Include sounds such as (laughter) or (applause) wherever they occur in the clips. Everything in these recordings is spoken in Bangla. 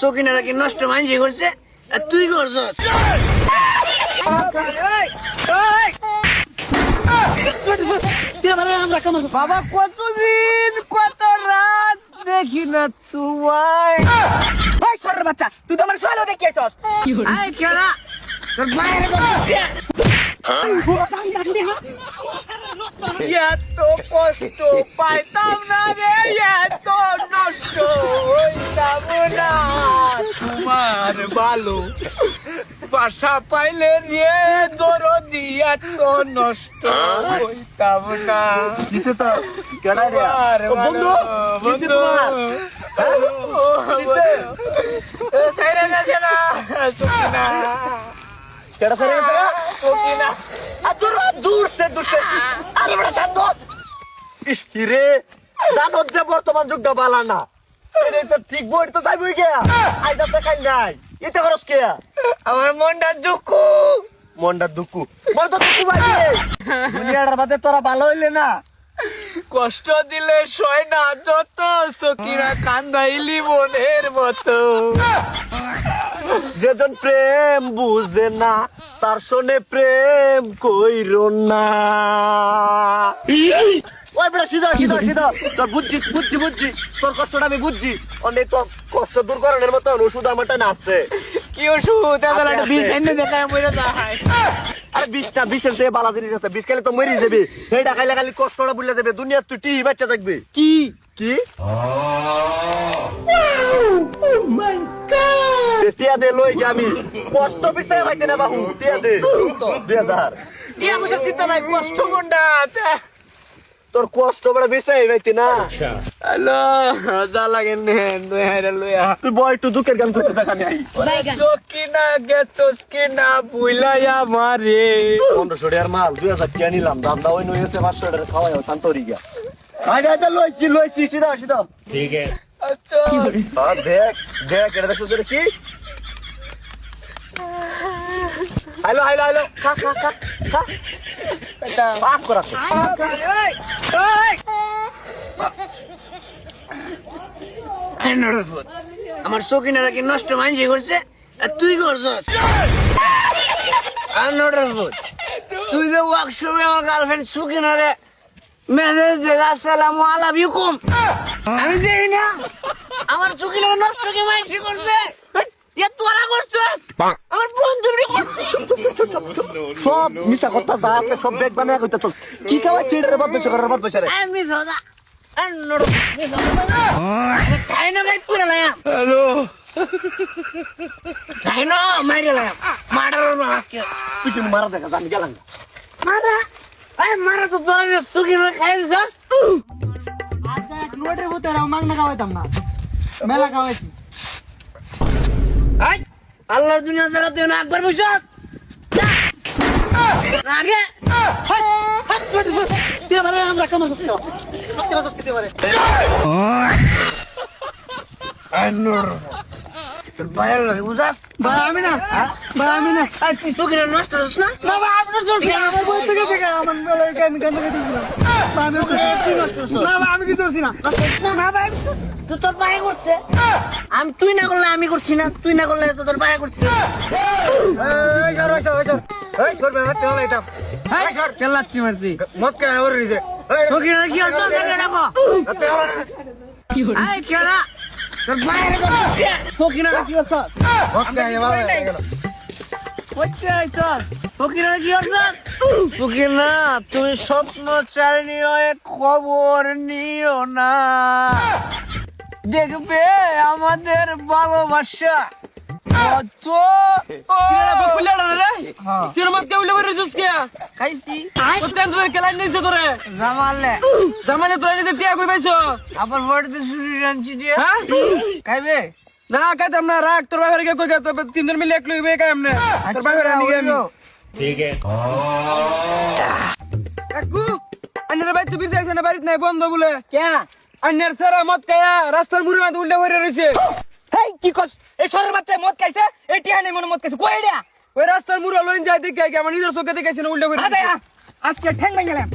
সকিনারা কি নষ্ট মানজি করছে? আর তুই করছস? বাবা কতদিন কত রাত দেখি না ওই সরের বাচ্চা তুই তো আমার সোয়ালো দেখি আসস আই খেলা। তোর বাইরে (laughs) এত কষ্ট পাইতাম না রে এত নষ্ট হইতাম না। তোমার ভালো বাসা পাইলে রে দরদি এত নষ্ট হইতাম না। কিসে তো? কেডা রে? ও বন্ধু কিসে। তোমার? কেডা ফেরে? সকিনা। আর দূর দূর সে দূর সে আরে বড় শান্ত ইস কি রে? জানো যে বর্তমান যুগটা বালা না। এটা তো ঠিক বই তো যাইবই গে আইদা তো কাই নাই। এটা খরচ কে? আমার মনটা দুঃখ। মনটা দুকু মন তো দুকু ভাই। দুনিয়াটার বাদে তোরা ভালো হইলে না। কষ্ট দিলে সয় না যত সকিনা কান্দাইলি মনের মতো। যেজন প্রেম বুঝে না তার শোনে প্রেম কইর না। ওই বেটা সিধা সিধা সিধা। তোর বুঝছি বুঝছি বুঝছি। তোর কষ্টটা আমি বুঝছি। অনেক কষ্ট দূর করানোর মতো ওষুধ আমারটা না আছে। কি ওষুধ? বিষ এনে দেখায় মরে যায় আরে বিষটা বিষের চেয়ে বালা জিনিস আছে। বিষ খাইলে তো মরি যাবে। সেইটা খাইলে খালি কষ্টটা বুঝলে যাবে। দুনিয়ার তুই টি বাচ্চা থাকবে। কি? কি? এ টিয়া দে লই গে আমি। কষ্ট বিষয় হইতে না বাহু টিয়া দে। দুই হাজার আমার চিন্তা নাই কষ্ট মনটা তোর কষ্ট বড় বিষয় হইতে না। হ্যালো যা লাগে নে হাইরা লইয়া। তুই বয় একটু দুঃখের গান করতে দেখ আমি। আই সকিনা গেতস কিনা বুইলাইয়া মারে পনেরোশো টাকার মাল দুই হাজার টিয়া নিলাম দাম দাওয়াই নই এসে পাঁচশো টাকা খাওয়াই শান্তরি গিয়া। আগে আগে লইছি লইছি সিধা সিধা। আচ্ছা। আর দেখ দেখ এটা দেখছ তোর কি? হাইলো হাইলো হাইলো। খা খা খা খা। এটা পাপ করা তো। আমার সকিনারা কি নষ্ট মানজি করছে আর তুই করছস। আর নটার ফুট তুই যে ওয়ার্কশপে আমার গার্লফ্রেন্ড সকিনারে মেসেজ দে আসসালামু আলাইকুম। আমি দেখি না। আমার সকিনারে নষ্ট কি মানজি করছে। এ তোরা বন্ধুর সব মিশা কথা যা আছে সব বেগ বানায় কইতে চল। কি খাওয়াই চিড়ের বাদ বেশি করার বাদ বেশি রে আমি সদা আর নড় তাইনো গাই পুরা লায়া হ্যালো। তাইনো মাইরে লায়া মারার আজকে। তুই কি মারা দেখা জানি গেলাম। মারা? আই মারা তো তোরা সুগি না খাই দিছ। আচ্ছা এক নোটের ভিতরে রাও মাগনা খাওয়াইতাম না। মেলা খাওয়াইছি। আই আল্লাহর দুনিয়া জায়গা তুই না একবার বসে আগে! আমার কেমন করছি খেতে পারে তোর বাইরে লাগে বুঝাস? ভাই আমি না। ভাই আমি না। আই তুই সুগি নষ্ট হস না? না ভাই আমি তো আমার বই থেকে থেকে আমার মেলা আমি কেন কেটে দিলাম আমি কি নষ্ট না? ভাই আমি কি চলছি না। না ভাই তুই তোর বাইরে করছে আমি তুই না করলে আমি করছি না তুই না করলে তো তোর বাইরে করছে হলাই তাম স্বপ্ন হয়ে খবর নিও না। দেখবে আমাদের ভালোবাসা। কত তোর মাত কেউ লেবার রইছিস কে? খাইছি। তোর তেন কেলাই নিছে তোরে। জামালে। জামানে তোরা যদি টিয়া কই পাইছো? আবার বড়তে শুরু রাঞ্চি দিয়ে হ্যাঁ? খাইবে? না খাইতাম না রাখ। তোর বাইরে কে কই তোর তিনজন মিলে এক লইবে কাই আমনে। তোর বাইরে আনি আমি। কাকু আন্নার বাইতে বির যাইছে না? বাড়িতে নাই বন্ধ বলে। কে? আন্নার সারা মত খায়া রাস্তার মুড়ি মাঝে উল্টা হয়ে রয়েছে এই কি কস? এই সরের বাচ্চা মদ খাইছে? এই টিয়া নেই মনে মদ খাইছে। কই এটা? ওই রাস্তার মুড়ি লইন যাই দেখে আমার নিজের চোখে দেখেছি না উল্টা আদে হয়ে আজকে ঠ্যাং ভেঙে গেলাম।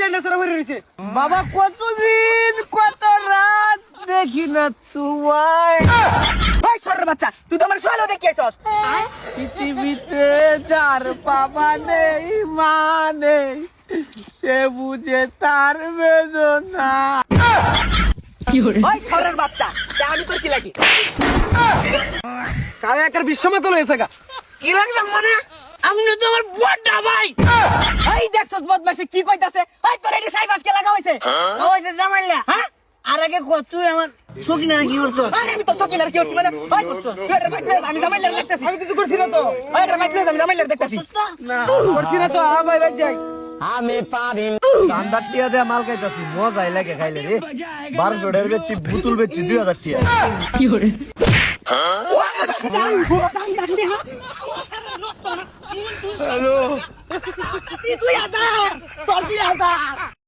যায় হয়ে বাবা কতদিন কত রাত দেখি না তোমায়। বাচ্চা তুই তো আমার সোয়ালো দেখি আসস পৃথিবীতে যার বাবা নেই মা নেই সে বুঝে তার বেদনা। ভাই সরের বাচ্চা তা আমি তোর কি লাগি? লয়েছে গা? কি মানে? আপনি তো আমার বড়টা ভাই। এই দেখছস বদমাশে কি কইতাছে? এই তোর এডি সাইবাস কে লাগা হইছে? হয়েছে জামাইলা হ্যাঁ? আর আগে কত তুই আমার সকিনা কি করতো আরে আমি তো সকিনার কি হচ্ছি মানে? ভাই করছস তুই এটা মাইক আমি জামাইলার দেখতাছি। আমি কিছু করছি না তো। ভাই এটা যা, আমি জামাইলার দেখতাছি। না করছি না তো আ ভাই ভাই যাই কান্দার টিয়া দিয়ে মাল খাইতাছি মজাই লাগে খাইলে রে। বারোশো টাকার বেচছি বুতুল বেচছি দুই হাজার টিয়া। তুই আদা তোর কি আদা